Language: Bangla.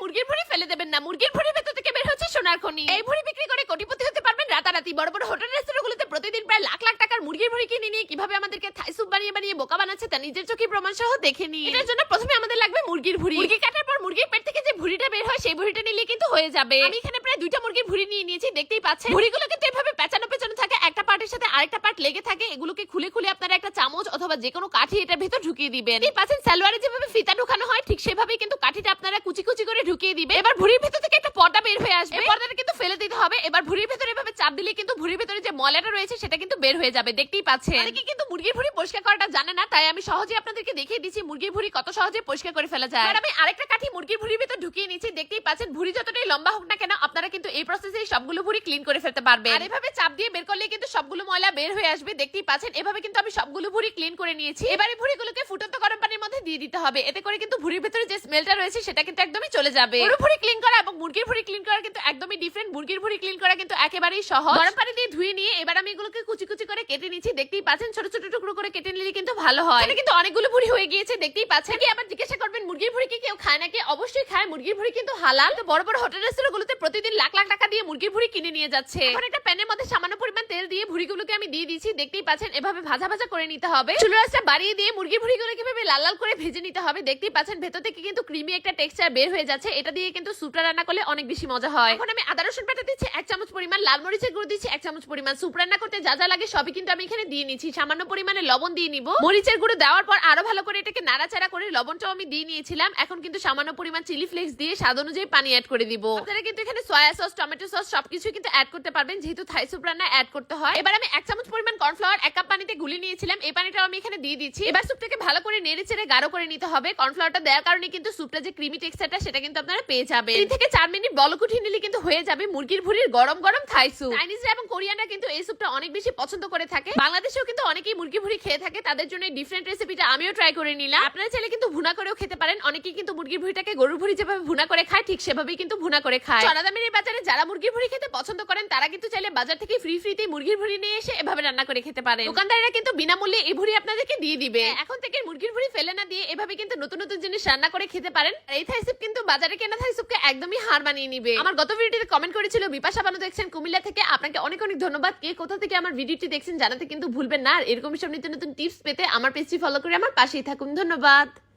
মুরগির ভুড়ি ফেলে দেবেন না। মুরগির ভুড়ির ভেতর থেকে বের হচ্ছে সোনার খনি। এই ভুড়ি বিক্রি করে কোটিপতি হতে পারবেন রাতারাতি। বড় বড় হোটেল, রেস্টুরেন্টগুলোতে প্রতিদিন প্রায় লাখ লাখ টাকার মুরগির ভুড়ি কিনে নিয়ে কীভাবে আমাদেরকে থাই স্যুপ বানিয়ে বানিয়ে বোকা বানাচ্ছে তা নিজের চোখে প্রমাণ সহ দেখে নিন। এটার জন্য প্রথমে আমাদের লাগবে মুরগির ভুড়ি। মুরগি কাটার পর মুরগির পেট থেকে যে ভুড়িটা বের হয়, সেই ভুড়িটা নিলে কিন্তু হয়ে যাবে। আমি এখানে প্রায় দুইটা মুরগির ভুড়ি নিয়ে নিয়েছি, দেখতেই পাচ্ছেন। ভুড়িগুলো কিন্তু এভাবে পেঁচানো পার্টের সাথে আরেকটা পার্ট লেগে থাকে, এগুলোকে খুলে খুলে আপনারা একটা চামচ অথবা যে কোনো কাঠি এটার ভেতর ঢুকিয়ে দিবেন। এই পাচ্ছেন সালোয়ারে যেভাবে ফিতা ঢুকানো হয়, ঠিক সেভাবেই কিন্তু কাঠিটা আপনারা কুচি কুচি করে ঢুকিয়ে দিবেন। এবার ভুড়ির ভেতর থেকে পর্দা বের হয়ে আসবে। পর্দাটা কিন্তু ফেলে দিতে হবে। এবার ভুড়ির ভেতরে এভাবে চাপ দিলে কিন্তু ভুড়ির ভেতরে যে ময়লাটা রয়েছে সেটা কিন্তু বের হয়ে যাবে। দেখতেই পাচ্ছেন। অনেকে কিন্তু মুরগির ভুড়ি পরিষ্কার করাটা জানে না তাই আমি সহজে আপনাদেরকে দেখিয়ে দিচ্ছি মুরগির ভুড়ি কত সহজে পরিষ্কার করে ফেলা যায়। আমি আরেকটা কাঠি মুরগির ভুড়ির ভেতর ঢুকিয়ে নিচ্ছি। দেখতেই পাচ্ছেন ভুড়ি যতটাই লম্বা হোক না কেন আপনারা কিন্তু এই প্রসেসে সবগুলো ভুড়ি ক্লিন করে ফেলতে পারবেন। আর এভাবে চাপ দিয়ে বের করলে কিন্তু সবগুলো ময়লা বের হয়ে আসবে। দেখতেই পাচ্ছেন এভাবে কিন্তু আমি সবগুলো ভুড়ি ক্লিন করে নিয়েছি। এবারে ভুড়িগুলোকে ফুটন্ত গরম পানির মধ্যে দিয়ে দিতে হবে। এতে করে কিন্তু ভুড়ির ভেতরে যে স্মেলটা রয়েছে সেটা কিন্তু একদমই চলে যাবে। পুরো ভুড়ি ক্লিন করা এবং মুরগির ভুড়ি ক্লিন করা কিন্তু একদমই ডিফারেন্ট মুরগির ভুড়ি ক্লিন করা কিন্তু একেবারেই সহজ। গরম পানি দিয়ে ধুয়ে নিয়ে এবার আমি এগুলোকে কুচি কুচি করে কেটে নিচ্ছি, দেখতেই পাচ্ছেন, ছোট ছোট টুকরো করে কেটে নিলে কিন্তু ভালো হয়। এখানে কিন্তু অনেকগুলো ভুড়ি হয়ে গিয়েছে, দেখতেই পাচ্ছেন। কি আবার জিজ্ঞাসা করবেন, মুরগির ভুড়ি কি কেউ খায় নাকি? অবশ্যই খায়, মুরগির ভুড়ি কিন্তু হালাল। তো বড় বড় হোটেল রেস্টুরেন্টগুলোতে প্রতিদিন লাখ লাখ টাকা দিয়ে মুরগির ভুড়ি কিনে নিয়ে যাচ্ছে। এখন একটা প্যানের মধ্যে সামান্য পরিমাণ তেল দিয়ে ভুড়িগুলোকে আমি দিয়ে দিচ্ছি, দেখতেই পাচ্ছেন, এভাবে ভাজা ভাজা করে নিতে হবে। চুলো রাস্তা বাড়িয়ে দিয়ে মুরগির ভুড়িগুলোকে এভাবে লাল লাল করে ভেজে নিতে হবে, দেখতেই পাচ্ছেন, ভেতর থেকে কিন্তু ক্রিমি একটা টেক্সচার বের হয়ে যাচ্ছে। এটা দিয়ে কিন্তু সুপটা রান্না করলে অনেক বেশি মজা হয়। এখন আমি আদা রসুন বাটা দিচ্ছি, এক চামচ পরিমাণ লাল মরিচের গুঁড়ো দিচ্ছি, এক চামচ পরিমাণ সুপ রান্না করতে যা যা লাগে সবই কিন্তু আমি এখানে দিয়ে নিচ্ছি সামান্য পরিমাণে লবণ দিয়ে নিব। মরিচের গুঁড়ো দেওয়ার পর আরও ভালো করে এটাকে নাড়াচাড়া করে লবণটাও আমি দিয়ে নিয়েছিলাম। এখন কিন্তু সামান্য পরিমাণ চিলি ফ্লেক্স দিয়ে স্বাদ অনুযায়ী পানি অ্যাড করে দিব। আপনারা কিন্তু এখানে সয়া সস টমেটো সস সবকিছু কিন্তু অ্যাড করতে পারবেন, যেহেতু থাই সুপ রান্না অ্যাড করতে হয়। এবার আমি এক চামচ পরিমাণ কর্নফ্লাওয়ার এক কাপ পানিতে গুলি নিয়েছিলাম। এই পানিটাও আমি এখানে দিয়ে দিচ্ছি। এবার স্যুপটাকে ভালো করে নেড়ে চেড়ে গাঢ় করে নিতে হবে। কর্নফ্লাওয়ারটা দেওয়ার কারণে কিন্তু স্যুপটা যে ক্রিমি টেক্সচারটা সেটা কিন্তু আপনারা পেয়ে যাবেন। তিন থেকে চার মিনিট বলক উঠিয়ে নিলে কিন্তু হয়ে যাবে মুরগির ভুড়ির গরম গরম থাই সুপ চাইনিজরা এবং কোরিয়ানরা কিন্তু এই স্যুপটা অনেক বেশি পছন্দ করে থাকে। বাংলাদেশেও কিন্তু অনেকেই মুরগি ভুড়ি খেয়ে থাকে, তাদের জন্য ডিফারেন্ট রেসিপিটা আমিও ট্রাই করে নিলাম। আপনারা চাইলে কিন্তু ভুনা করেও খেতে পারেন, অনেকেই কিন্তু মুরগির ভুড়িটাকে গরুর ভুড়ি যেভাবে ভুনা করে খায়, ঠিক সেভাবেই কিন্তু ভুনা করে খায়। চনাদামের এই বাজারে যারা মুরগির ভুড়ি খেতে পছন্দ করেন, তারা কিন্তু চাইলে বাজার থেকে ফ্রি ফ্রিতে মুরগির ভুড়ি নিয়ে এসে এভাবে রান্না করে খেতে পারেন। দোকানদাররা কিন্তু বিনামূল্যে এই ভুড়ি আপনাদেরকে দিয়ে দিবে। এখন থেকে মুরগির ভুড়ি ফেলে না দিয়ে এভাবে কিন্তু নতুন নতুন জিনিস রান্না করে খেতে পারেন। আর এই থাই স্যুপ কিন্তু বাজারে কেনা থাই স্যুপকে একদমই হার মানিয়ে নিবে। আমার গত ভিডিওতে কমেন্ট করেছিল বিপাশা বানু দেখছেন কুমিল্লা থেকে। আপনাকে অনেক অনেক ধন্যবাদ। কে কোথা থেকে আমার ভিডিওটি দেখছেন জানাতে কিন্তু ভুলবেন না। আর এরকম সব নিত্য নতুন টিপস পেতে আমার পেজটি ফলো করে আমার পাশেই থাকুন। ধন্যবাদ।